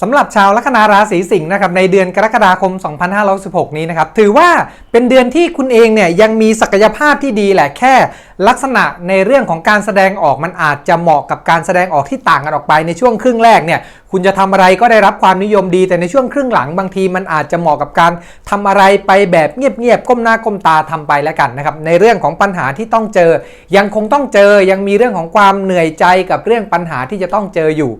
สำหรับชาวลัคนาราศีสิงห์นะครับในเดือนกรกฎาคม 2516 นี้นะครับถือว่าเป็นเดือนที่คุณเองเนี่ยยังมีศักยภาพที่ดีแหละแค่ ลักษณะในเรื่องของการแสดงออกมันอาจจะเหมาะกับการแสดงออกที่ต่างกันออกไปในช่วงครึ่งแรกเนี่ยคุณจะทำอะไรก็ได้รับความนิยมดี แต่ในช่วงครึ่งหลังบางทีมันอาจจะเหมาะกับการทำอะไรไปแบบเงียบๆก้มหน้าก้มตาทำไปแล้วกันนะครับในเรื่องของปัญหาที่ต้องเจอ ยังคงต้องเจอยังมีเรื่องของความเหนื่อยใจกับเรื่องปัญหาที่จะต้องเจออยู่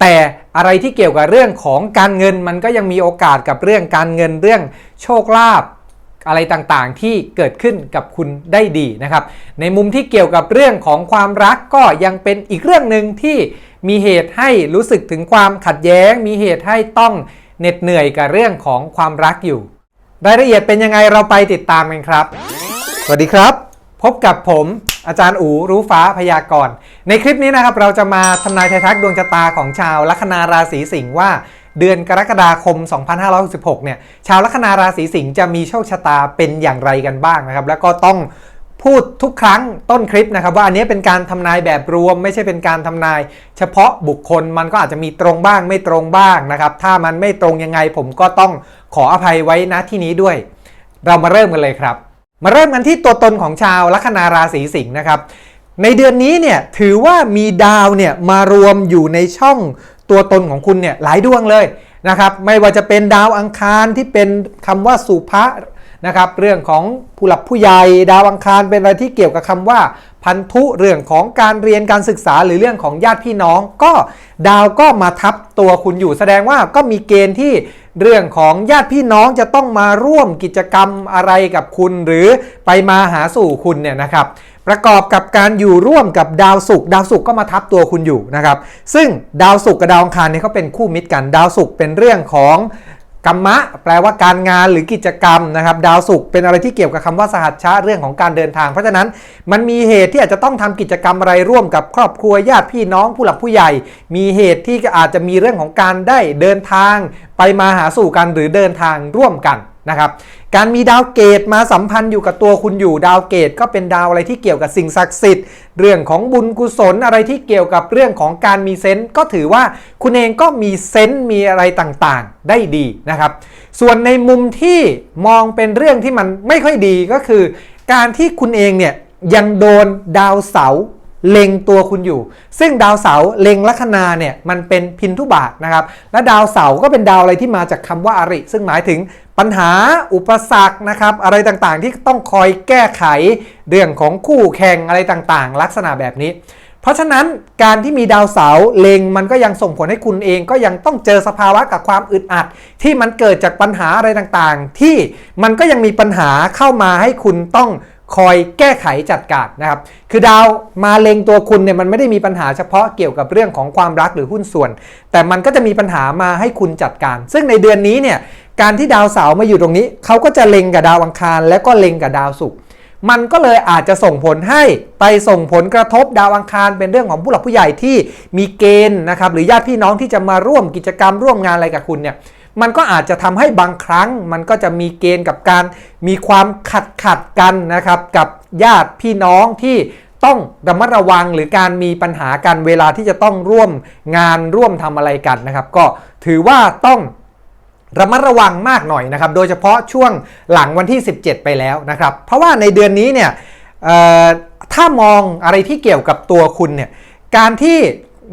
แต่อะไรที่เกี่ยวกับเรื่องของการเงินมันก็ยังมีโอกาสกับเรื่องการเงินเรื่องโชคลาภอะไรต่างๆที่เกิดขึ้นกับคุณได้ดีนะครับ ในมุมที่เกี่ยวกับเรื่องของความรักก็ยังเป็นอีกเรื่องหนึ่งที่มีเหตุให้รู้สึกถึงความขัดแย้ง มีเหตุให้ต้องเหน็ดเหนื่อยกับเรื่องของความรักอยู่ รายละเอียดเป็นยังไงเราไปติดตามกันครับ สวัสดีครับ พบกับผมอาจารย์อูรู้ฟ้าพยากรณ์ ในคลิปนี้นะครับเราจะมาทำนายทายทักดวงชะตาของชาวลัคนาราศีสิงห์ว่าเดือนกรกฎาคม 2566 เนี่ย ชาวลัคนาราศีสิงห์จะมีโชคชะตาเป็นอย่างไรกันบ้างนะครับ แล้วก็ต้องพูดทุกครั้งต้นคลิปนะครับ ว่าอันนี้เป็นการทำนายแบบรวม ไม่ใช่เป็นการทำนาย เฉพาะบุคคลมันก็อาจจะมีตรงบ้างไม่ตรงบ้างนะครับ ถ้ามันไม่ตรงยังไงผมก็ต้องขออภัยไว้ณที่นี้ด้วย เรามาเริ่มกันเลยครับ มาเริ่มกันที่ตัวตนของชาวลัคนาราศีสิงห์นะครับ ในเดือนนี้เนี่ยถือว่ามีดาวเนี่ยมารวมอยู่ในช่องตัวตนของคุณเนี่ยหลายดวงเลยนะครับ ไม่ว่าจะเป็นดาวอังคารที่เป็นคำว่าสุภะ นะครับเรื่องของผู้หลักผู้ใหญ่ดาวอังคารเป็นอะไรที่เกี่ยวกับคำว่า พันธุเรื่องของการเรียนการศึกษาหรือเรื่องของญาติพี่น้อง ก็ดาวก็มาทับตัวคุณอยู่ แสดงว่าก็มีเกณฑ์ที่เรื่องของญาติพี่น้องจะต้องมาร่วมกิจกรรมอะไรกับคุณ หรือไปมาหาสู่คุณเนี่ยนะครับ ประกอบกับการอยู่ร่วมกับดาวศุกร์ดาวศุกร์ก็มาทับตัวคุณอยู่นะครับ ซึ่งดาวศุกร์กับดาวอังคารเนี่ยเขาเป็นคู่มิตรกันดาวศุกร์เป็นเรื่องของ กรรมะแปลว่าการงานหรือกิจกรรมนะครับ ดาวศุกร์เป็นอะไรที่เกี่ยวกับคำว่าสหัชชะเรื่องของการเดินทาง เพราะฉะนั้นมันมีเหตุที่อาจจะต้องทำกิจกรรมอะไรร่วมกับครอบครัวญาติพี่น้องผู้หลักผู้ใหญ่ มีเหตุที่อาจจะมีเรื่องของการได้เดินทาง ไปมาหาสู่กันหรือเดินทางร่วมกัน นะครับการมีดาวเกตมาสัมพันธ์อยู่กับตัวคุณอยู่ดาวเกตก็เป็นดาวอะไรที่เกี่ยวกับสิ่งศักดิ์สิทธิ์ เรื่องของบุญกุศลอะไรที่เกี่ยวกับเรื่องของการมีเซนต์ก็ถือว่าคุณเองก็มีเซนต์มีอะไรต่างๆ ได้ดีนะครับ ส่วนในมุมที่มองเป็นเรื่องที่มันไม่ค่อยดีก็คือ การที่คุณเองเนี่ยยังโดนดาวเสาร์ เล็งตัวคุณอยู่ ซึ่งดาวเสาร์เล็งลัคนาเนี่ยมันเป็นพินทุบาทนะครับ และดาวเสาร์ก็เป็นดาวอะไรที่มาจากคำว่าอาริ ซึ่งหมายถึงปัญหาอุปสรรคนะครับ อะไรต่างๆที่ต้องคอยแก้ไขเรื่องของคู่แข่งอะไรต่างๆ ลักษณะแบบนี้ เพราะฉะนั้นการที่มีดาวเสาร์เล็งมันก็ยังส่งผลให้คุณเองก็ยังต้องเจอสภาวะกับความอึดอัด ที่มันเกิดจากปัญหาอะไรต่างๆ ที่มันก็ยังมีปัญหาเข้ามาให้คุณต้อง คอยแก้ไขจัดการนะครับ คือดาวมาเลงตัวคุณเนี่ยมันไม่ได้มีปัญหาเฉพาะเกี่ยวกับเรื่องของความรักหรือหุ้นส่วน แต่มันก็จะมีปัญหามาให้คุณจัดการ ซึ่งในเดือนนี้เนี่ยการที่ดาวเสาร์มาอยู่ตรงนี้เขาก็จะเล็งกับดาวอังคาร และก็เล็งกับดาวศุกร์มันก็เลยอาจจะส่งผลให้ไปส่งผลกระทบดาวอังคาร เป็นเรื่องของผู้หลักผู้ใหญ่ที่มีเกณฑ์นะครับหรือญาติพี่น้องที่จะมาร่วมกิจกรรมร่วมงานอะไรกับคุณเนี่ย มันก็อาจจะทำให้บางครั้งมันก็จะมีเกณฑ์กับการมีความขัดขัดกันนะครับกับญาติพี่น้องที่ต้องระมัดระวังหรือการมีปัญหากันเวลาที่จะต้องร่วมงานร่วมทำอะไรกันนะครับ ก็ถือว่าต้องระมัดระวังมากหน่อยนะครับ โดยเฉพาะช่วงหลังวันที่ 17 ไปแล้วนะครับ เพราะว่าในเดือนนี้เนี่ยถ้ามองอะไรที่เกี่ยวกับตัวคุณเนี่ยการที่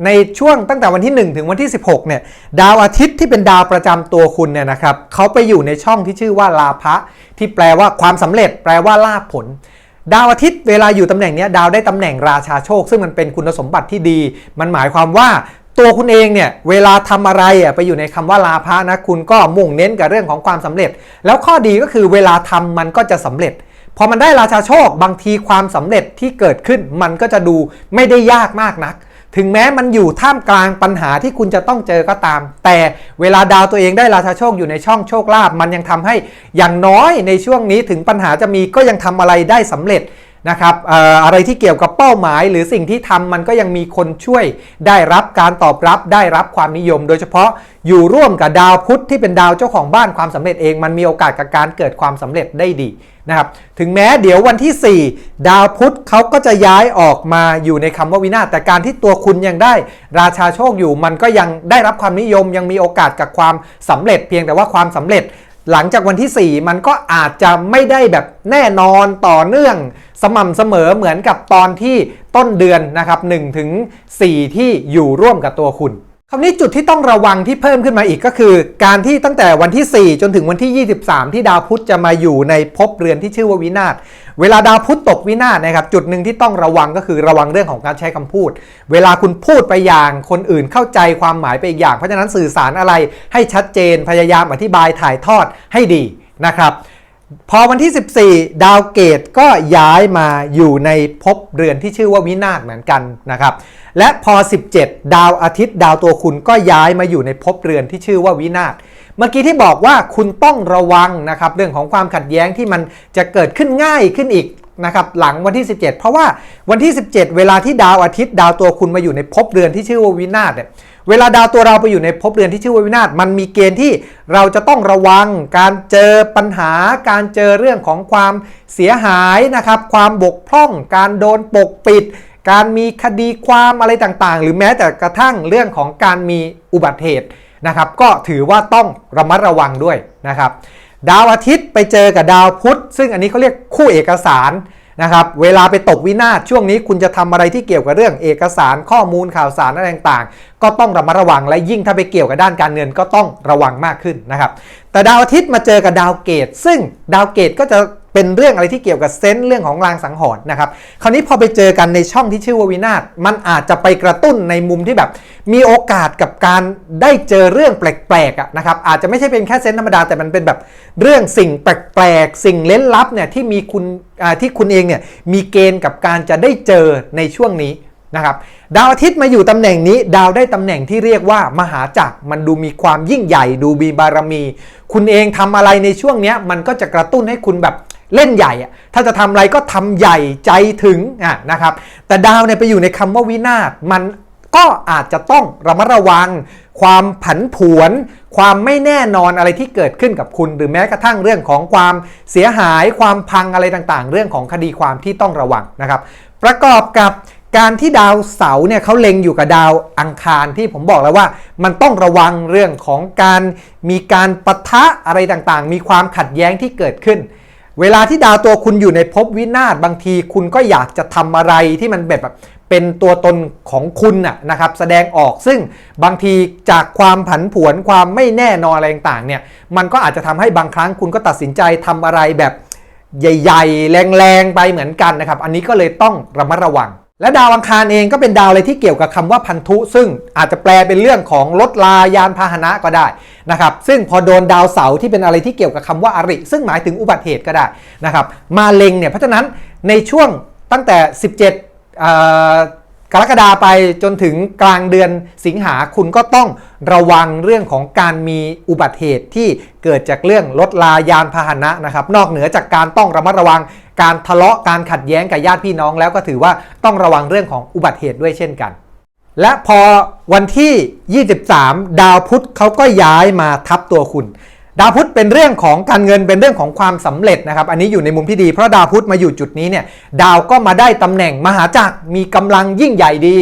ในช่วงตั้งแต่วันที่ 1 ถึงวันที่ 16เนี่ยดาวอาทิตย์ที่เป็นดาวประจำตัวคุณเนี่ยนะครับเขาไปอยู่ในช่องที่ชื่อว่าลาภะที่แปลว่าความสำเร็จ แปลว่าลาภผล ดาวอาทิตย์เวลาอยู่ตำแหน่งนี้ดาวได้ตำแหน่งราชาโชค ซึ่งมันเป็นคุณสมบัติที่ดี มันหมายความว่าตัวคุณเองเนี่ยเวลาทำอะไรอะไปอยู่ในคำว่าลาภะนะคุณก็มุ่งเน้นกับเรื่องของความสำเร็จ แล้วข้อดีก็คือเวลาทำมันก็จะสำเร็จพอมันได้ราชาโชคบางทีความสำเร็จที่เกิดขึ้นมันก็จะดูไม่ได้ยากมากนัก ถึงแม้มันอยู่ท่ามกลางปัญหาที่คุณจะต้องเจอก็ตาม แต่เวลาดาวตัวเองได้ราชาโชคอยู่ในช่องโชคลาภมันยังทำให้อย่างน้อยในช่วงนี้ถึงปัญหาจะมีก็ยังทำอะไรได้สำเร็จ นะครับอะไรที่เกี่ยวกับเป้าหมาย หรือสิ่งที่ทำมันก็ยังมีคนช่วยได้รับการตอบรับได้รับความนิยม โดยเฉพาะอยู่ร่วมกับดาวพุธที่เป็นดาวเจ้าของบ้านความสำเร็จเองมันมีโอกาสกับการเกิดความสำเร็จได้ดีนะครับถึงแม้เดี๋ยววันที่ 4 ดาวพุธเขาก็จะย้ายออกมาอยู่ในคำว่าวินาศแต่การที่ตัวคุณยังได้ราชาโชคอยู่ มันก็ยังได้รับความนิยมยังมีโอกาสกับความสำเร็จ เพียงแต่ว่าความสำเร็จ หลังจากวันที่ 4 มันก็อาจจะไม่ได้แบบแน่นอนต่อเนื่องสม่ำเสมอเหมือนกับตอนที่ต้นเดือนนะครับ1ถึง4ที่อยู่ร่วมกับตัวคุณ คราวนี้จุดที่ต้องระวังที่เพิ่มขึ้นมาอีกก็คือ การที่ตั้งแต่วันที่ 4 จนถึงวันที่ 23 ที่ดาวพุธจะมาอยู่ในภพเรือนที่ชื่อว่าวินาศเวลาดาวพุธตกวินาศนะครับจุดหนึ่งที่ต้องระวังก็คือระวังเรื่องของการใช้คำพูด เวลาคุณพูดไปอย่างคนอื่นเข้าใจความหมายไปอีกอย่างเพราะฉะนั้นสื่อสารอะไรให้ชัดเจนพยายามอธิบายถ่ายทอดให้ดีนะครับ พอวันที่ 14 ดาวเกตก็ย้ายมาอยู่ในภพเรือนที่ชื่อว่าวินาศเหมือนกันนะครับ และพอ 17 ดาวอาทิตย์ดาวตัวคุณก็ย้ายมาอยู่ในภพเรือนที่ชื่อว่าวินาศเมื่อกี้ที่บอกว่าคุณต้องระวังนะครับเรื่องของความขัดแย้งที่มันจะเกิดขึ้นง่ายขึ้นอีกนะครับหลังวันที่ 17 เพราะว่าวันที่ 17 เวลาที่ดาวอาทิตย์ดาวตัวคุณมาอยู่ในภพเรือนที่ชื่อว่าวินาศเนี่ย เวลาดาวตัวเราไปอยู่ในภพเรือนที่ชื่อว่าวินาศมันมีเกณฑ์ที่เราจะต้องระวัง การเจอปัญหา การเจอเรื่องของความเสียหายนะครับ ความบกพร่อง การโดนปกปิด การมีคดีความอะไรต่างๆ หรือแม้แต่กระทั่งเรื่องของการมีอุบัติเหตุนะครับ ก็ถือว่าต้องระมัดระวังด้วยนะครับ ดาวอาทิตย์ไปเจอกับดาวพุธ ซึ่งอันนี้เขาเรียกคู่เอกสาร นะครับเวลาไปตกวินาศช่วงนี้คุณจะทำอะไรที่เกี่ยวกับเรื่องเอกสารข้อมูลข่าวสารอะไรต่างๆ ก็ต้องระมัดระวังและยิ่งถ้าไปเกี่ยวกับด้านการเงินก็ต้องระวังมากขึ้นนะครับแต่ดาวอาทิตย์มาเจอกับดาวเกต ซึ่งดาวเกตก็จะ เป็นเรื่องอะไรที่เกี่ยวกับเซนส์เรื่องของรางสังหรณ์นะครับ คราวนี้พอไปเจอกันในช่องที่ชื่อว่าวินาศมันอาจจะไปกระตุ้นในมุมที่แบบ มีโอกาสกับการได้เจอเรื่องแปลกๆนะครับอาจจะไม่ใช่เป็นแค่เซนส์ธรรมดาแต่มันเป็นแบบเรื่องสิ่งแปลกๆสิ่งเล้นลับเนี่ยที่มีคุณที่คุณเองเนี่ยมีเกณฑ์กับการจะได้เจอในช่วงนี้นะครับดาวอาทิตย์มาอยู่ตำแหน่งนี้ ดาวได้ตำแหน่งที่เรียกว่ามหาจักรมันดูมีความยิ่งใหญ่ ดูมีบารมี คุณเองทำอะไรในช่วงเนี้ยมันก็จะกระตุ้นให้คุณแบบ เล่นใหญ่อะถ้าจะทำอะไรก็ทำใหญ่ใจถึงอะนะครับ แต่ดาวเนี่ยไปอยู่ในคำว่าวินาศมันก็อาจจะต้องระมัดระวัง ความผันผวน ความไม่แน่นอนอะไรที่เกิดขึ้นกับคุณ หรือแม้กระทั่งเรื่องของความเสียหาย ความพังอะไรต่างๆ เรื่องของคดีความที่ต้องระวังนะครับ ประกอบกับการที่ดาวเสาร์เนี่ยเขาเล็งอยู่กับดาวอังคารที่ผมบอกแล้วว่า มันต้องระวังเรื่องของการมีการปะทะอะไรต่างๆ มีความขัดแย้งที่เกิดขึ้น เวลาที่ดาวตัวคุณอยู่ในภพวินาศบางทีคุณก็อยากจะทำอะไรที่มันแบบเป็นตัวตนของคุณน่ะนะครับแสดงออกซึ่งบางทีจากความผันผวนความไม่แน่นอนอะไรต่างๆเนี่ยมันก็อาจจะทำให้บางครั้งคุณก็ตัดสินใจทำอะไรแบบใหญ่ ๆ แรงๆไปเหมือนกันนะครับ อันนี้ก็เลยต้องระมัดระวัง และดาวอังคารเองก็เป็นดาวอะไรที่เกี่ยวกับคำว่าพันธุ ซึ่งอาจจะแปลเป็นเรื่องของรถลายานพาหนะก็ได้นะครับซึ่งพอโดนดาวเสาร์ที่เป็นอะไรที่เกี่ยวกับคำว่าอริ ซึ่งหมายถึงอุบัติเหตุก็ได้นะครับมาเล็งเนี่ยเพราะฉะนั้นในช่วงตั้งแต่ 17เอ่อ กรกฎาไปจนถึงกลางเดือนสิงหาคุณก็ต้องระวังเรื่องของการมีอุบัติเหตุที่เกิดจากเรื่องรถลายานพาหนะนะครับ นอกเหนือจากการต้องระมัดระวังการทะเลาะการขัดแย้งกับญาติพี่น้อง แล้วก็ถือว่าต้องระวังเรื่องของอุบัติเหตุด้วยเช่นกัน และพอวันที่ 23 ดาวพุธเขาก็ย้ายมาทับตัวคุณ ดาวพุธเป็นเรื่องของการเงินเป็นเรื่องของความสำเร็จนะครับ อันนี้อยู่ในมุมที่ดีเพราะดาวพุธมาอยู่จุดนี้เนี่ยดาวก็มาได้ตำแหน่งมหาจักรมีกำลังยิ่งใหญ่ดี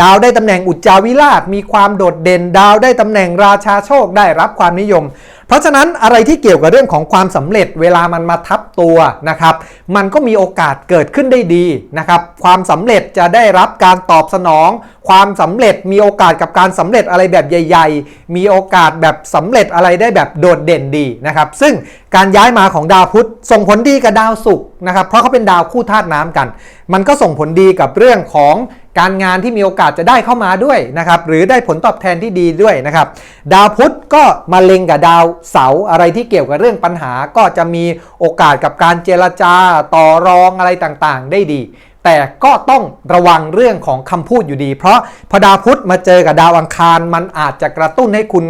ดาวได้ตำแหน่งอุจจาวิราชมีความโดดเด่น ดาวได้ตำแหน่งราชาโชคได้รับความนิยม เพราะฉะนั้นอะไรที่เกี่ยวกับเรื่องของความสำเร็จเวลามันมาทับตัวนะครับ มันก็มีโอกาสเกิดขึ้นได้ดีนะครับ ความสำเร็จจะได้รับการตอบสนอง ความสำเร็จมีโอกาสกับการสำเร็จอะไรแบบใหญ่ ๆ มีโอกาสแบบสำเร็จอะไรได้แบบโดดเด่นดีนะครับ ซึ่งการย้ายมาของดาวพุธส่งผลดีกับดาวศุกร์นะครับ เพราะเขาเป็นดาวคู่ธาตุน้ำกัน มันก็ส่งผลดีกับเรื่องของการงานที่มีโอกาสจะได้เข้ามาด้วยนะครับหรือได้ผลตอบแทนที่ดีด้วยนะครับ ดาวพุธก็มาเล็งกับดาวเสาร์อะไรที่เกี่ยวกับเรื่องปัญหาก็จะมีโอกาสกับการเจรจาต่อรองอะไรต่างๆ ได้ดี แต่ก็ต้องระวังเรื่องของคำพูดอยู่ดี เพราะพอดาวพุธมาเจอกับดาวอังคารมันอาจจะกระตุ้นให้คุณ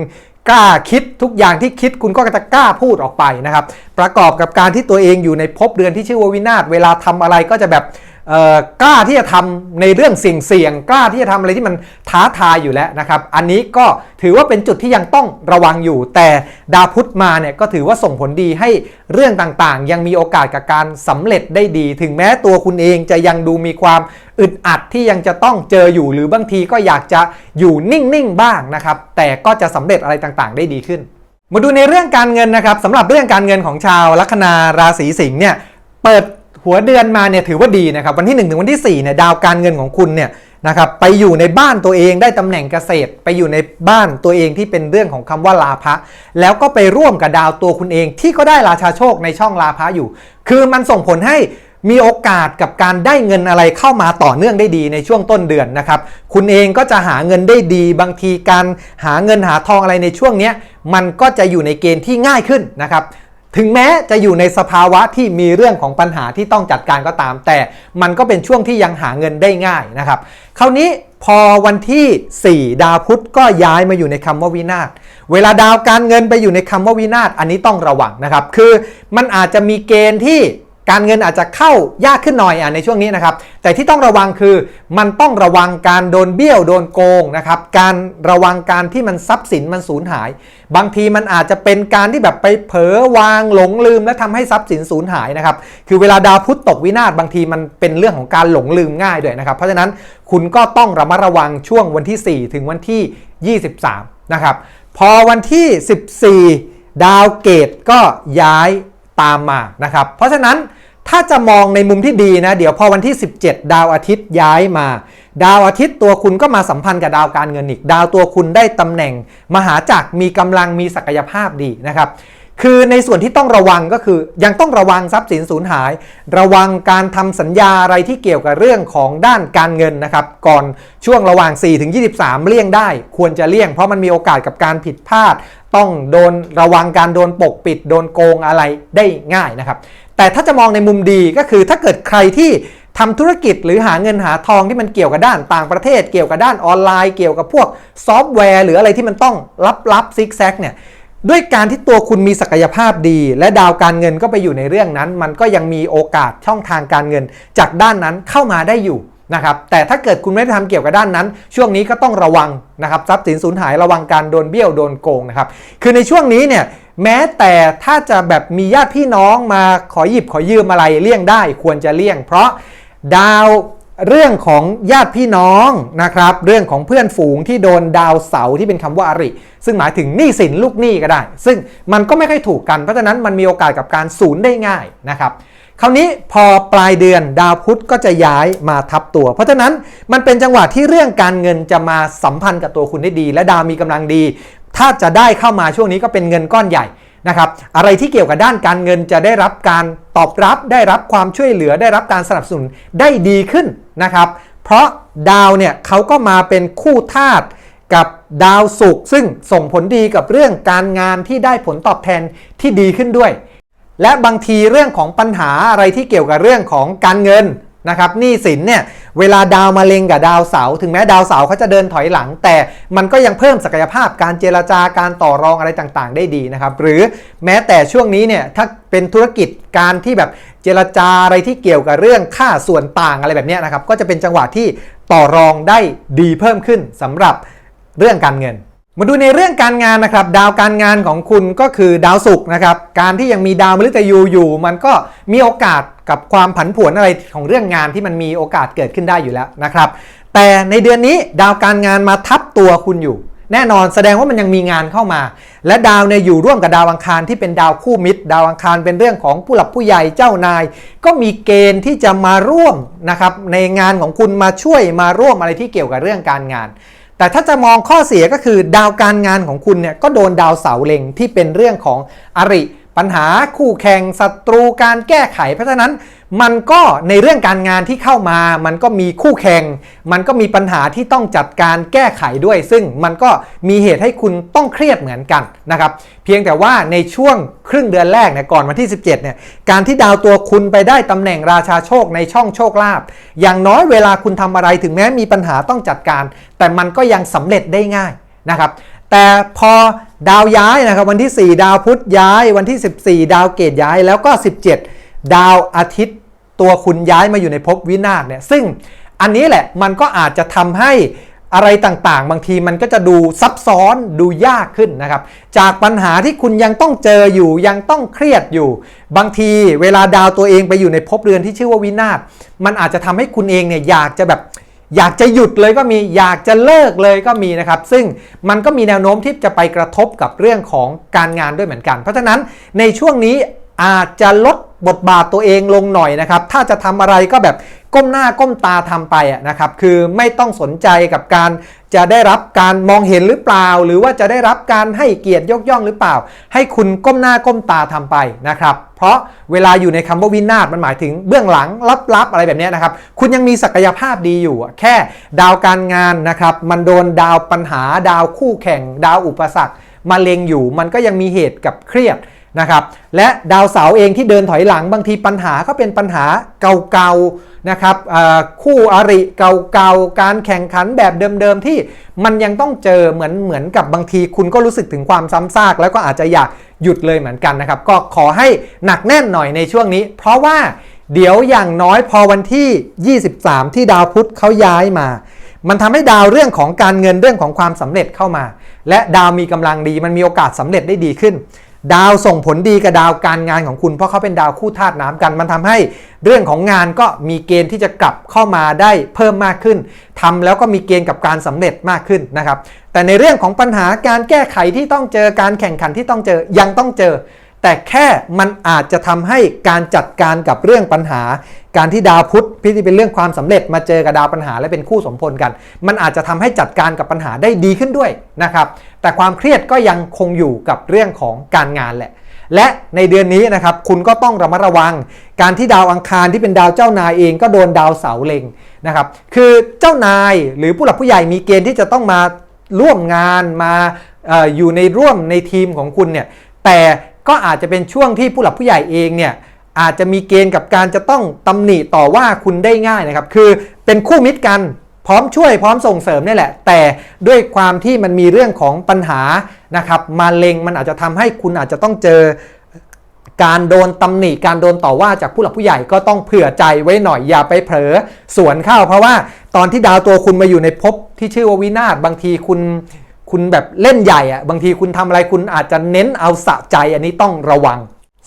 กล้าคิดทุกอย่างที่คิดคุณก็จะกล้าพูดออกไปนะครับ ประกอบกับการที่ตัวเองอยู่ในภพเรือนที่ชื่อว่าวินาศเวลาทำอะไรก็จะแบบ กล้าที่จะทำในเรื่องเสี่ยงเสี่ยงๆกล้าที่จะทำอะไรที่มันท้าทายอยู่แล้วนะครับ อันนี้ก็ถือว่าเป็นจุดที่ยังต้องระวังอยู่ แต่ดาวพุธมาเนี่ยก็ถือว่าส่งผลดีให้เรื่องต่างๆ ยังมีโอกาสกับการสำเร็จได้ดี ถึงแม้ตัวคุณเองจะยังดูมีความอึดอัดที่ยังจะต้องเจออยู่หรือบางทีก็อยากจะอยู่นิ่งๆบ้างนะครับ แต่ก็จะสำเร็จอะไรต่างๆ ได้ดีขึ้น มาดูในเรื่องการเงินนะครับสำหรับเรื่องการเงินของชาวลัคนาราศีสิงห์เนี่ยเปิด หัวเดือนมาเนี่ยถือว่าดีนะครับวันที่ 1 ถึงวันที่4เนี่ยดาวการเงินของคุณเนี่ยนะครับไปอยู่ในบ้านตัวเองได้ตำแหน่งเกษตร ไปอยู่ในบ้านตัวเองที่เป็นเรื่องของคำว่าลาภะแล้วก็ไปร่วมกับดาวตัวคุณเองที่ก็ได้ราชาโชคในช่องลาภะอยู่ คือมันส่งผลให้มีโอกาสกับการได้เงินอะไรเข้ามาต่อเนื่องได้ดีในช่วงต้นเดือนนะครับ คุณเองก็จะหาเงินได้ดี บางทีการหาเงินหาทองอะไรในช่วงเนี้ยมันก็จะอยู่ในเกณฑ์ที่ง่ายขึ้นนะครับ ถึงแม้จะอยู่ในสภาวะที่มีเรื่องของปัญหาที่ต้องจัดการก็ตาม แต่มันก็เป็นช่วงที่ยังหาเงินได้ง่ายนะครับ คราวนี้พอวันที่ 4 ดาวพุธก็ย้ายมาอยู่ในคำว่าวินาศเวลาดาวการเงินไปอยู่ในคำว่าวินาศอันนี้ต้องระวังนะครับ คือมันอาจจะมีเกณฑ์ที่ การเงินอาจจะเข้ายากขึ้นหน่อยอะในช่วงนี้นะครับ แต่ที่ต้องระวังคือมันต้องระวังการโดนเบี้ยวโดนโกงนะครับ การระวังการที่มันทรัพย์สินมันสูญหาย บางทีมันอาจจะเป็นการที่แบบไปเผลอวางหลงลืม และทำให้ทรัพย์สินสูญหายนะครับ คือเวลาดาวพุธตกวินาศบางทีมันเป็นเรื่องของการหลงลืมง่ายด้วยนะครับ เพราะฉะนั้นคุณก็ต้องระมัดระวังช่วงวันที่ 4 ถึงวันที่ 23 นะครับ พอวันที่ 14 ดาวเกตก็ย้ายตามมานะครับ เพราะฉะนั้น ถ้าจะมองในมุมที่ดีนะ เดี๋ยวพอวันที่ 17 ดาวอาทิตย์ย้ายมา ดาวอาทิตย์ตัวคุณก็มาสัมพันธ์กับดาวการเงินอีก ดาวตัวคุณได้ตำแหน่ง มหาจักรมีกำลังมีศักยภาพดีนะครับคือในส่วนที่ต้องระวังก็คือยังต้องระวังทรัพย์สินสูญหาย ระวังการทำสัญญาอะไรที่เกี่ยวกับเรื่องของด้านการเงินนะครับ ก่อนช่วงระหว่าง 4 ถึง 23 เลี่ยงได้ ควรจะเลี่ยง เพราะมันมีโอกาสกับการผิดพลาด ต้องโดนระวังการโดนปกปิด โดนโกงอะไรได้ง่ายนะครับ แต่ถ้าจะมองในมุมดีก็คือถ้าเกิดใครที่ทำธุรกิจหรือหาเงินหาทองที่มันเกี่ยวกับด้านต่างประเทศ เกี่ยวกับด้านออนไลน์ เกี่ยวกับพวกซอฟต์แวร์ หรืออะไรที่มันต้องลับๆซิกแซกเนี่ยด้วยการที่ตัวคุณมีศักยภาพดี และดาวการเงินก็ไปอยู่ในเรื่องนั้น มันก็ยังมีโอกาสช่องทางการเงิน จากด้านนั้นเข้ามาได้อยู่นะครับแต่ถ้าเกิดคุณไม่ได้ทำเกี่ยวกับด้านนั้น ช่วงนี้ก็ต้องระวังนะครับทรัพย์สินสูญหายระวังการโดนเบี้ยวโดนโกงนะครับคือในช่วงนี้เนี่ย แม้แต่ถ้าจะแบบมีญาติพี่น้องมาขอหยิบขอยืมอะไรเลี่ยงได้ควรจะเลี่ยง เพราะดาวเรื่องของญาติพี่น้องนะครับ เรื่องของเพื่อนฝูงที่โดนดาวเสาที่เป็นคำว่าอริ ซึ่งหมายถึงหนี้สินลูกหนี้ก็ได้ ซึ่งมันก็ไม่ค่อยถูกกันเพราะฉะนั้นมันมีโอกาสกับการสูญได้ง่ายนะครับคราวนี้พอปลายเดือนดาวพุธก็จะย้ายมาทับตัว เพราะฉะนั้นมันเป็นจังหวะที่เรื่องการเงินจะมาสัมพันธ์กับตัวคุณได้ดี และดาวมีกำลังดี ถ้าจะได้เข้ามาช่วงนี้ก็เป็นเงินก้อนใหญ่นะครับอะไรที่เกี่ยวกับด้านการเงินจะได้รับการตอบรับ ได้รับความช่วยเหลือได้รับการสนับสนุนได้ดีขึ้นนะครับ เพราะดาวเนี่ยเขาก็มาเป็นคู่ธาตุกับดาวศุกร์ซึ่งส่งผลดีกับเรื่องการงานที่ได้ผลตอบแทนที่ดีขึ้นด้วย และบางทีเรื่องของปัญหาอะไรที่เกี่ยวกับเรื่องของการเงิน นะครับหนี้สินเนี่ยเวลาดาวมาเล็งกับดาวเสาถึงแม้ดาวเสาเขาจะเดินถอยหลัง แต่มันก็ยังเพิ่มศักยภาพการเจรจาการต่อรองอะไรต่างๆ ได้ดีนะครับ หรือแม้แต่ช่วงนี้เนี่ยถ้าเป็นธุรกิจการที่แบบเจรจาอะไรที่เกี่ยวกับเรื่องค่าส่วนต่างอะไรแบบนี้นะครับก็จะเป็นจังหวะที่ต่อรองได้ดีเพิ่มขึ้นสำหรับเรื่องการเงิน มาดูในเรื่องการงานนะครับ ดาวการงานของคุณก็คือดาวศุกร์นะครับ การที่ยังมีดาวมฤตยูอยู่ มันก็มีโอกาสกับความผันผวนอะไรของเรื่องงานที่มันมีโอกาสเกิดขึ้นได้อยู่แล้วนะครับ แต่ในเดือนนี้ดาวการงานมาทับตัวคุณอยู่ แน่นอนแสดงว่ามันยังมีงานเข้ามา และดาวเนี่ยอยู่ร่วมกับดาวอังคารที่เป็นดาวคู่มิตร ดาวอังคารเป็นเรื่องของผู้หลักผู้ใหญ่เจ้านาย ก็มีเกณฑ์ที่จะมาร่วมนะครับในงานของคุณมาช่วยมาร่วมอะไรที่เกี่ยวกับเรื่องการงาน แต่ถ้าจะมองข้อเสียก็คือดาวการงานของคุณเนี่ยก็โดนดาวเสาเล็งที่เป็นเรื่องของอริ ปัญหาคู่แข่งศัตรูการแก้ไข เพราะฉะนั้น มันก็ในเรื่องการงานที่เข้ามา มันก็มีคู่แข่ง มันก็มีปัญหาที่ต้องจัดการแก้ไขด้วย ซึ่งมันก็มีเหตุให้คุณต้องเครียดเหมือนกันนะครับเพียงแต่ว่าในช่วงครึ่งเดือนแรกเนี่ยก่อนวันที่ 17เนี่ยการที่ดาวตัวคุณไปได้ตำแหน่งราชาโชคในช่องโชคลาภอย่างน้อยเวลาคุณทำอะไรถึงแม้มีปัญหาต้องจัดการ แต่มันก็ยังสำเร็จได้ง่ายนะครับแต่พอดาวย้ายนะครับวันที่ 4 ดาวพุธย้าย วันที่ 14 ดาวเกตย้ายแล้วก็ 17 ดาวอาทิตย์ ตัวคุณย้ายมาอยู่ในภพวินาศเนี่ยซึ่งอันนี้แหละมันก็อาจจะทำให้อะไรต่างๆ บางทีมันก็จะดูซับซ้อนดูยากขึ้นนะครับ จากปัญหาที่คุณยังต้องเจออยู่ยังต้องเครียดอยู่ บางทีเวลาดาวตัวเองไปอยู่ในภพเรือนที่ชื่อว่าวินาศมันอาจจะทำให้คุณเองเนี่ยอยากจะแบบอยากจะหยุดเลยก็มีอยากจะเลิกเลยก็มีนะครับ ซึ่งมันก็มีแนวโน้มที่จะไปกระทบกับเรื่องของการงานด้วยเหมือนกัน เพราะฉะนั้นในช่วงนี้ อาจจะลดบทบาทตัวเองลงหน่อยนะครับ ถ้าจะทำอะไรก็แบบก้มหน้าก้มตาทำไปนะครับ คือไม่ต้องสนใจกับการจะได้รับการมองเห็นหรือเปล่า หรือว่าจะได้รับการให้เกียรติยกย่องหรือเปล่า ให้คุณก้มหน้าก้มตาทำไปนะครับ เพราะเวลาอยู่ในคำว่าวินาศมันหมายถึงเบื้องหลังลับๆอะไรแบบนี้นะครับ คุณยังมีศักยภาพดีอยู่ แค่ดาวการงานนะครับ มันโดนดาวปัญหา ดาวคู่แข่ง ดาวอุปสรรคมาเลงอยู่ มันก็ยังมีเหตุกับเครียด นะครับและดาวเสาร์เองที่เดินถอยหลังบางทีปัญหาก็เป็นปัญหาเก่าๆนะครับคู่อริเก่าๆการแข่งขันแบบเดิมๆที่มันยังต้องเจอเหมือนเหมือนกับบางทีคุณก็รู้สึกถึงความซ้ำซาก แล้วก็อาจจะอยากหยุดเลยเหมือนกันนะครับ ก็ขอให้หนักแน่นหน่อยในช่วงนี้ เพราะว่าเดี๋ยวอย่างน้อยพอวันที่ 23 ที่ดาวพุธเขาย้ายมา มันทำให้ดาวเรื่องของการเงินเรื่องของความสำเร็จเข้ามา และดาวมีกำลังดีมันมีโอกาสสำเร็จได้ดีขึ้น ดาวส่งผลดีกับดาวการงานของคุณเพราะเขาเป็นดาวคู่ธาตุน้ำกัน มันทำให้เรื่องของงานก็มีเกณฑ์ที่จะกลับเข้ามาได้เพิ่มมากขึ้นทำแล้วก็มีเกณฑ์กับการสำเร็จมากขึ้นนะครับ แต่ในเรื่องของปัญหาการแก้ไขที่ต้องเจอการแข่งขันที่ต้องเจอยังต้องเจอ แต่แค่มันอาจจะทำให้การจัดการกับเรื่องปัญหา การที่ดาวพุธที่เป็นเรื่องความสำเร็จมาเจอกับดาวปัญหาและเป็นคู่สมพลกัน มันอาจจะทำให้จัดการกับปัญหาได้ดีขึ้นด้วยนะครับ แต่ความเครียดก็ยังคงอยู่กับเรื่องของการงานแหละ และในเดือนนี้นะครับคุณก็ต้องระมัดระวัง การที่ดาวอังคารที่เป็นดาวเจ้านายเองก็โดนดาวเสาเล็งนะครับ คือเจ้านายหรือผู้หลักผู้ใหญ่มีเกณฑ์ที่จะต้องมาร่วมงานมาออยู่ในร่วมในทีมของคุณเนี่ยแต่ ก็อาจจะเป็นช่วงที่ผู้หลักผู้ใหญ่เองเนี่ยอาจจะมีเกณฑ์กับการจะต้องตำหนิต่อว่าคุณได้ง่ายนะครับ คือเป็นคู่มิตรกันพร้อมช่วยพร้อมส่งเสริมนี่แหละ แต่ด้วยความที่มันมีเรื่องของปัญหานะครับมาเลงมันอาจจะทำให้คุณอาจจะต้องเจอการโดนตำหนิการโดนต่อว่าจากผู้หลักผู้ใหญ่ก็ต้องเผื่อใจไว้หน่อยอย่าไปเผลอสวนเข้า เพราะว่าตอนที่ดาวตัวคุณมาอยู่ในภพที่ชื่อว่าวินาศบางทีคุณ คุณแบบเล่นใหญ่อะบางทีคุณทำอะไรคุณอาจจะเน้นเอาสะใจอันนี้ต้องระวัง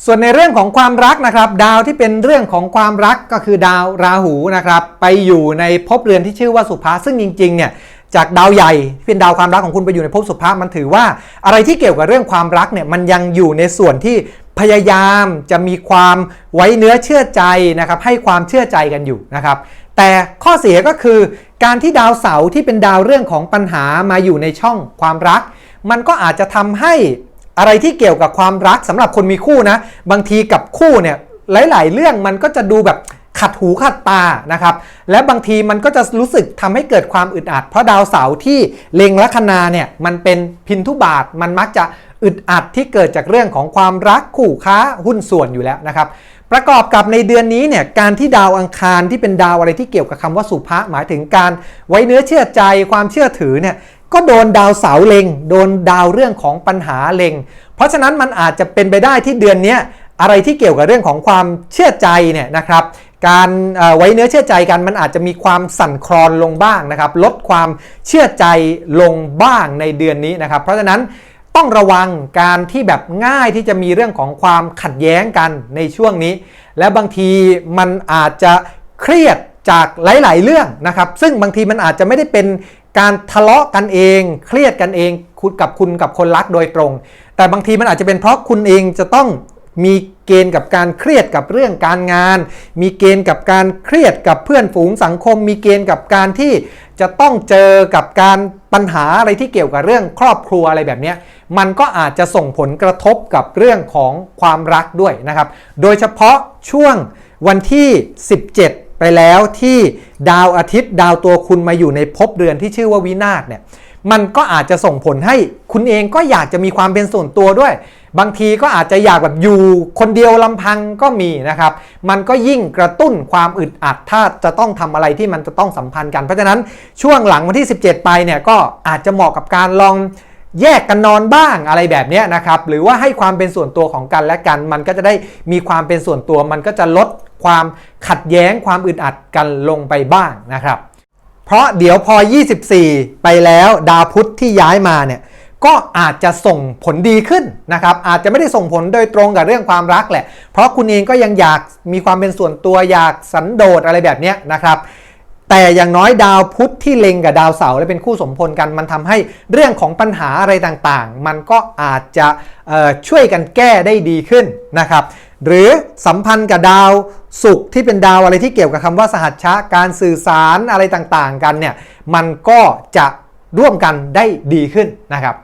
ส่วนในเรื่องของความรักนะครับ ดาวที่เป็นเรื่องของความรักก็คือดาวราหูนะครับไปอยู่ในภพเรือนที่ชื่อว่าสุภาซึ่งจริงๆเนี่ยจากดาวใหญ่ที่เป็นดาวความรักของคุณไปอยู่ในภพสุภามันถือว่า อะไรที่เกี่ยวกับเรื่องความรักเนี่ยมันยังอยู่ในส่วนที่พยายามจะมีความไว้เนื้อเชื่อใจนะครับให้ความเชื่อใจกันอยู่นะครับ แต่ข้อเสียก็คือการที่ดาวเสาร์ที่เป็นดาวเรื่องของปัญหามาอยู่ในช่องความรัก มันก็อาจจะทำให้อะไรที่เกี่ยวกับความรักสำหรับคนมีคู่นะ บางทีกับคู่เนี่ยหลาย ๆ เรื่องมันก็จะดูแบบขัดหูขัดตานะครับ และบางทีมันก็จะรู้สึกทำให้เกิดความอึดอัด เพราะดาวเสาร์ที่เล็งลัคนาเนี่ยมันเป็นพินทุบาทมันมักจะ อึดอัดที่เกิดจากเรื่องของความรักคู่ค้าหุ้นส่วนอยู่แล้วนะครับ ประกอบกับในเดือนนี้เนี่ยการที่ดาวอังคารที่เป็นดาวอะไรที่เกี่ยวกับคำว่าสุภะหมายถึงการไว้เนื้อเชื่อใจความเชื่อถือเนี่ยก็โดนดาวเสาเล็งโดนดาวเรื่องของปัญหาเล็งเพราะฉะนั้นมันอาจจะเป็นไปได้ที่เดือนนี้อะไรที่เกี่ยวกับเรื่องของความเชื่อใจเนี่ยนะครับการไว้เนื้อเชื่อใจกันมันอาจจะมีความสั่นคลอนลงบ้างนะครับ ลดความเชื่อใจลงบ้างในเดือนนี้นะครับ เพราะฉะนั้น ต้องระวังการที่แบบง่ายที่จะมีเรื่องของความขัดแย้งกันในช่วงนี้ และบางทีมันอาจจะเครียดจากหลาย ๆ เรื่องนะครับ ซึ่งบางทีมันอาจจะไม่ได้เป็นการทะเลาะกันเอง เครียดกันเองคุณกับคุณกับคนรักโดยตรง แต่บางทีมันอาจจะเป็นเพราะคุณเองจะต้อง มีเกณฑ์กับการเครียดกับเรื่องการงาน มีเกณฑ์กับการเครียดกับเพื่อนฝูงสังคม มีเกณฑ์กับการที่จะต้องเจอกับการปัญหาอะไรที่เกี่ยวกับเรื่องครอบครัวอะไรแบบนี้มันก็อาจจะส่งผลกระทบกับเรื่องของความรักด้วยนะครับ โดยเฉพาะช่วงวันที่ 17 ไปแล้วที่ดาวอาทิตย์ ดาวตัวคุณมาอยู่ในภพเรือนที่ชื่อว่าวินาศเนี่ยมันก็อาจจะส่งผลให้คุณเองก็อยากจะมีความเป็นส่วนตัวด้วย บางทีก็อาจจะอยากแบบอยู่คนเดียวลำพังก็มีนะครับ มันก็ยิ่งกระตุ้นความอึดอัดถ้าจะต้องทำอะไรที่มันจะต้องสัมพันธ์กัน เพราะฉะนั้นช่วงหลังวันที่ 17 ไปเนี่ยก็อาจจะเหมาะกับการลองแยกกันนอนบ้างอะไรแบบนี้นะครับ หรือว่าให้ความเป็นส่วนตัวของกันและกัน มันก็จะได้มีความเป็นส่วนตัว มันก็จะลดความขัดแย้งความอึดอัดกันลงไปบ้างนะครับ เพราะเดี๋ยวพอ 24 ไปแล้วดาวพุธที่ย้ายมาเนี่ย ก็อาจจะส่งผลดีขึ้นนะครับอาจจะไม่ได้ส่งผลโดยตรงกับเรื่องความรักแหละ เพราะคุณเองก็ยังอยากมีความเป็นส่วนตัวอยากสันโดษอะไรแบบนี้นะครับแต่อย่างน้อยดาวพุธที่เล็งกับดาวเสาร์และเป็นคู่สมพลกัน มันทำให้เรื่องของปัญหาอะไรต่างๆ มันก็อาจจะช่วยกันแก้ได้ดีขึ้นนะครับหรือสัมพันธ์กับดาวศุกร์ที่เป็นดาวอะไรที่เกี่ยวกับคำว่าสหัชชะการสื่อสารอะไรต่างๆ กันเนี่ยมันก็จะร่วมกันได้ดีขึ้นนะครับ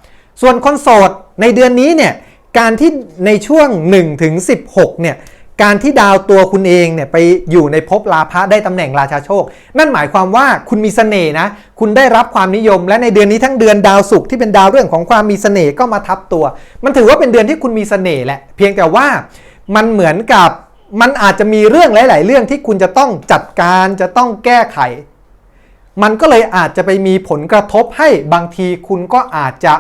ส่วนคนโสดในเดือนนี้เนี่ยการที่ในช่วง1ถึง16เนี่ยการที่ดาวตัวคุณเองเนี่ยไปอยู่ในภพลาภะได้ตำแหน่งราชาโชค นั่นหมายความว่าคุณมีเสน่ห์นะ คุณได้รับความนิยม และในเดือนนี้ทั้งเดือนดาวศุกร์ที่เป็นดาวเรื่องของความมีเสน่ห์ก็มาทับตัว มันถือว่าเป็นเดือนที่คุณมีเสน่ห์แหละ เพียงแต่ว่ามันเหมือนกับมันอาจจะมีเรื่องหลาย ๆ เรื่องที่คุณจะต้องจัดการจะต้องแก้ไข มันก็เลยอาจจะไปมีผลกระทบให้บางทีคุณก็อาจจะ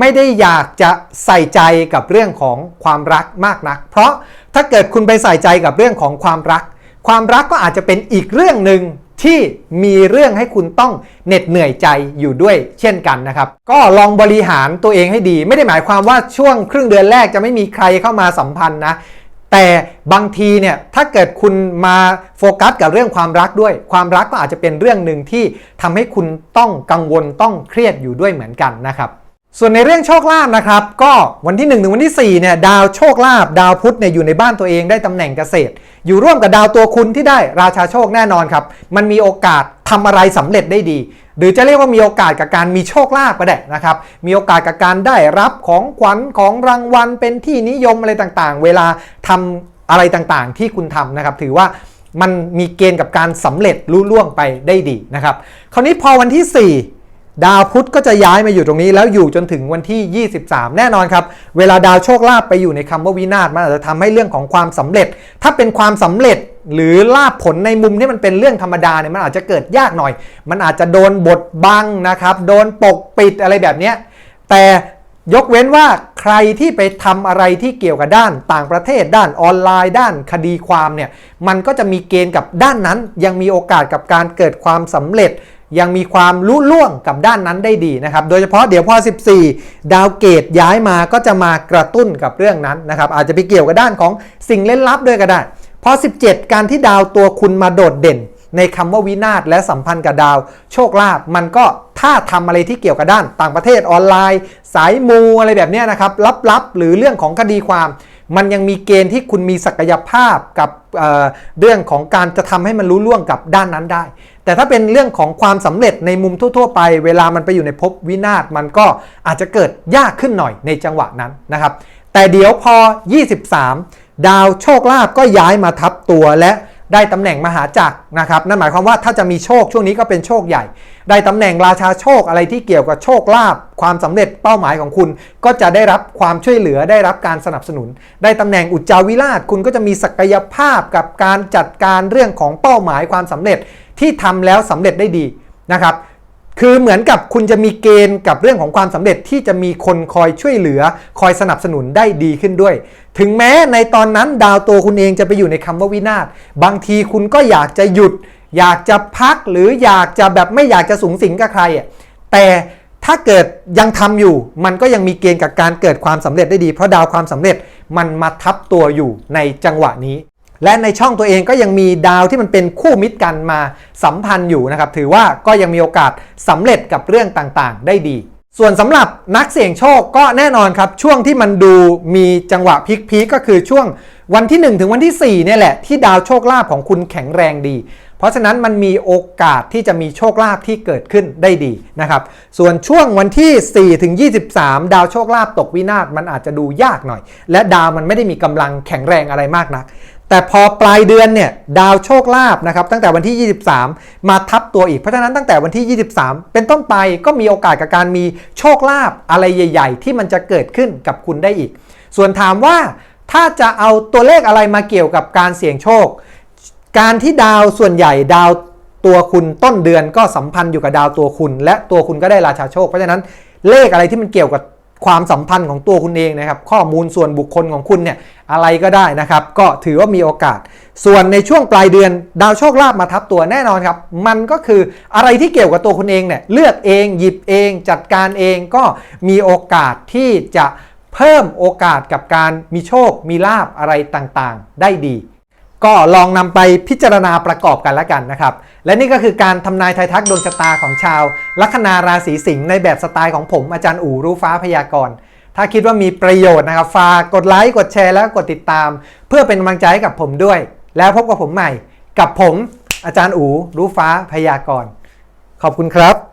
ไม่ได้อยากจะใส่ใจกับเรื่องของความรักมากนัก เพราะถ้าเกิดคุณไปใส่ใจกับเรื่องของความรัก ความรักก็อาจจะเป็นอีกเรื่องหนึ่งที่มีเรื่องให้คุณต้องเหน็ดเหนื่อยใจอยู่ด้วยเช่นกันนะครับ ก็ลองบริหารตัวเองให้ดี ไม่ได้หมายความว่าช่วงครึ่งเดือนแรกจะไม่มีใครเข้ามาสัมพันธ์นะแต่บางทีเนี่ยถ้าเกิดคุณมาโฟกัสกับเรื่องความรักด้วย ความรักก็อาจจะเป็นเรื่องหนึ่งที่ทำให้คุณต้องกังวลต้องเครียดอยู่ด้วยเหมือนกันนะครับ ส่วนในเรื่องโชคลาภนะครับ ก็วันที่1ถึงวันที่ 4เนี่ยดาวโชคลาภดาวพุธเนี่ยอยู่ในบ้านตัวเองได้ตำแหน่งเกษตร อยู่ร่วมกับดาวตัวคุณที่ได้ราชาโชคแน่นอนครับ มันมีโอกาสทำอะไรสำเร็จได้ดี หรือจะเรียกว่ามีโอกาสกับการมีโชคลาภก็ได้นะครับ มีโอกาสกับการได้รับของขวัญของรางวัลเป็นที่นิยมอะไรต่างๆ เวลาทำอะไรต่างๆ ที่คุณทำนะครับ ถือว่ามันมีเกณฑ์กับการสำเร็จรุ่ล่วงไปได้ดีนะครับ คราวนี้พอวันที่ 4 ดาวพุธก็จะย้ายมาอยู่ตรงนี้แล้วอยู่จนถึงวันที่ 23 แน่นอนครับ เวลาดาวโชคลาภไปอยู่ในคำว่าวินาศมันอาจจะทำให้เรื่องของความสำเร็จ ถ้าเป็นความสำเร็จหรือลาบผลในมุมที่มันเป็นเรื่องธรรมดาเนี่ยมันอาจจะเกิดยากหน่อย มันอาจจะโดนบดบังนะครับ โดนปกปิดอะไรแบบนี้แต่ ยกเว้นว่าใครที่ไปทำอะไรที่เกี่ยวกับด้านต่างประเทศ ด้านออนไลน์ ด้านคดีความเนี่ยมันก็จะมีเกณฑ์กับด้านนั้น ยังมีโอกาสกับการเกิดความสำเร็จ ยังมีความรู้ล่วงกับด้านนั้นได้ดีนะครับ โดยเฉพาะเดี๋ยวพอ 14 ดาวเกตย้ายมาก็จะมากระตุ้นกับเรื่องนั้นนะครับ อาจจะไปเกี่ยวกับด้านของสิ่งเล่นลับด้วยก็ได้ พอ 17 การที่ดาวตัวคุณมาโดดเด่น ในคำว่าวินาศและสัมพันธ์กับดาว โชคลาภมันก็ถ้าทำอะไรที่เกี่ยวกับด้าน ต่างประเทศออนไลน์ สายมูอะไรแบบนี้นะครับลับๆ หรือเรื่องของคดีความ มันยังมีเกณฑ์ที่คุณมีศักยภาพกับเเรื่องของการจะทำให้มันรู้ล่วงกับด้านนั้นได้ แต่ถ้าเป็นเรื่องของความสำเร็จในมุมทั่ว ๆ ไป เวลามันไปอยู่ในภพวินาศมันก็อาจจะเกิดยากขึ้นหน่อยในจังหวะนั้นนะครับแต่เดี๋ยวพอ 23 ดาวโชคลาภก็ย้ายมาทับตัวและ ได้ตำแหน่งมหาจักรนะครับ นั่นหมายความว่าถ้าจะมีโชคช่วงนี้ก็เป็นโชคใหญ่ ได้ตำแหน่งราชาโชคอะไรที่เกี่ยวกับโชคลาภความสำเร็จเป้าหมายของคุณ ก็จะได้รับความช่วยเหลือได้รับการสนับสนุน ได้ตำแหน่งอุจจาวิราช คุณก็จะมีศักยภาพกับการจัดการเรื่องของเป้าหมายความสำเร็จที่ทำแล้วสำเร็จได้ดีนะครับ คือเหมือนกับคุณจะมีเกณฑ์กับเรื่องของความสำเร็จที่จะมีคนคอยช่วยเหลือ คอยสนับสนุนได้ดีขึ้นด้วย ถึงแม้ในตอนนั้นดาวตัวคุณเองจะไปอยู่ในคำว่าวินาศบางทีคุณก็อยากจะหยุด อยากจะพักหรืออยากจะแบบไม่อยากจะสูงสิงกับใครอะแต่ถ้าเกิดยังทำอยู่ มันก็ยังมีเกณฑ์กับการเกิดความสำเร็จได้ดี เพราะดาวความสำเร็จมันมาทับตัวอยู่ในจังหวะนี้ และในช่องตัวเองก็ยังมีดาวที่มันเป็นคู่มิตรกันมาสัมพันธ์อยู่นะครับ ถือว่าก็ยังมีโอกาสสำเร็จกับเรื่องต่างๆ ได้ดี ส่วนสำหรับนักเสี่ยงโชคก็แน่นอนครับ ช่วงที่มันดูมีจังหวะพีคๆก็คือช่วงวันที่ 1 ถึงวันที่ 4 เนี่ยแหละที่ดาวโชคลาภของคุณแข็งแรงดี เพราะฉะนั้นมันมีโอกาสที่จะมีโชคลาภที่เกิดขึ้นได้ดีนะครับ ส่วนช่วงวันที่ 4 ถึง 23 ดาวโชคลาภตกวินาศมันอาจจะดูยากหน่อย และดาวมันไม่ได้มีกำลังแข็งแรงอะไรมากนัก แต่พอปลายเดือนเนี่ยดาวโชคลาภนะครับตั้งแต่วันที่ 23 มาทับตัวอีกเพราะฉะนั้นตั้งแต่วันที่ 23 เป็นต้นไปก็มีโอกาสกับการมีโชคลาภอะไรใหญ่ ๆ ที่มันจะเกิดขึ้นกับคุณได้อีก ส่วนถามว่าถ้าจะเอาตัวเลขอะไรมาเกี่ยวกับการเสี่ยงโชค การที่ดาวส่วนใหญ่ดาวตัวคุณต้นเดือนก็สัมพันธ์อยู่กับดาวตัวคุณ และตัวคุณก็ได้ราชาโชค เพราะฉะนั้นเลขอะไรที่มันเกี่ยวกับ ความสัมพันธ์ของตัวคุณเองนะครับ ข้อมูลส่วนบุคคลของคุณเนี่ยอะไรก็ได้นะครับ ก็ถือว่ามีโอกาส ส่วนในช่วงปลายเดือน ดาวโชคลาภมาทับตัวแน่นอนครับ มันก็คืออะไรที่เกี่ยวกับตัวคุณเองเนี่ยเลือกเองหยิบเอง จัดการเองก็มีโอกาสที่จะเพิ่มโอกาสกับการมีโชคมีลาบอะไรต่างๆ ได้ดี ก็ลองนำไปพิจารณาประกอบกันแล้วกันนะครับ และนี่ก็คือการทำนายทายทักดวงชะตาของชาว ลัคนาราศีสิงห์ในแบบสไตล์ของผมอาจารย์อู่รู้ฟ้าพยากรณ์ถ้าคิดว่ามีประโยชน์นะครับฝากกดไลค์กดแชร์แล้วกดติดตาม เพื่อเป็นกำลังใจให้กับผมด้วย แล้วพบกับผมใหม่ กับผมอาจารย์อู่รู้ฟ้าพยากรณ์ขอบคุณครับ